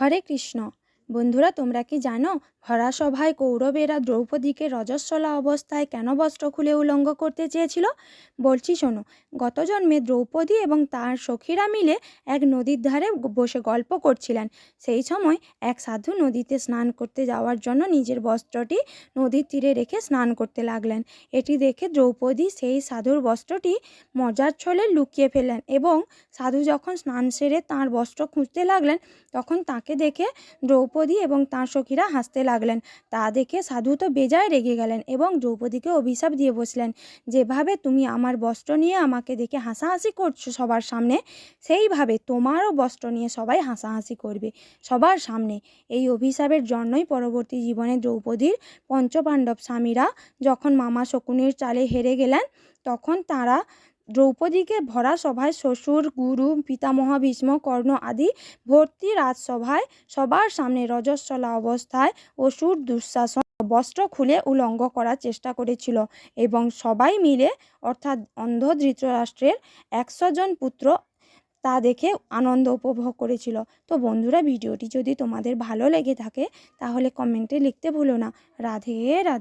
হরে কৃষ্ণ বন্ধুরা, তোমরা কি জানো ভরা সভায় কৌরবেরা দ্রৌপদীকে রজস্বলা অবস্থায় কেন বস্ত্র খুলে উলঙ্গ করতে চেয়েছিল? বলছি, শোনো, গত জন্মে দ্রৌপদী এবং তার সখীরা মিলে এক নদীর ধারে বসে গল্প করছিলেন। সেই সময় এক সাধু নদীতে স্নান করতে যাওয়ার জন্য নিজের বস্ত্রটি নদীর তীরে রেখে স্নান করতে লাগলেন। এটি দেখে দ্রৌপদী সেই সাধুর বস্ত্রটি মজার ছলে লুকিয়ে ফেললেন এবং সাধু যখন স্নান সেরে তাঁর বস্ত্র খুঁজতে লাগলেন, তখন তাকে দেখে দ্রৌপদী এবং তাঁর সখীরা হাসতে লাগলেন। তা দেখে সাধু তো বেজায় রেগে গেলেন এবং দ্রৌপদীকে অভিশাপ দিয়ে বসলেন। যেভাবে তুমি আমার বস্ত্র নিয়ে আমাকে দেখে হাসাহাসি করছ সবার সামনে, সেইভাবে তোমারও বস্ত্র নিয়ে সবাই হাসাহাসি করবে সবার সামনে। এই অভিশাপের জন্যই পরবর্তী জীবনে দ্রৌপদীর পঞ্চপাণ্ডব স্বামীরা যখন মামা শকুনির চালে হেরে গেলেন, তখন তারা দ্রৌপদীকে ভরা সভায় শ্বশুর, গুরু, পিতামহ, ভীষ্ম, কর্ণ আদি ভর্তি রাজসভায় সবার সামনে রজস্বলা অবস্থায় অসুর দুঃশাসন বস্ত্র খুলে উলঙ্গ করার চেষ্টা করেছিল এবং সবাই মিলে, অর্থাৎ অন্ধ ধৃতরাষ্ট্রের একশো জন পুত্র, তা দেখে আনন্দ উপভোগ করেছিল। তো বন্ধুরা, ভিডিওটি যদি তোমাদের ভালো লেগে থাকে, তাহলে কমেন্টে লিখতে ভুলো না। রাধে রাধে।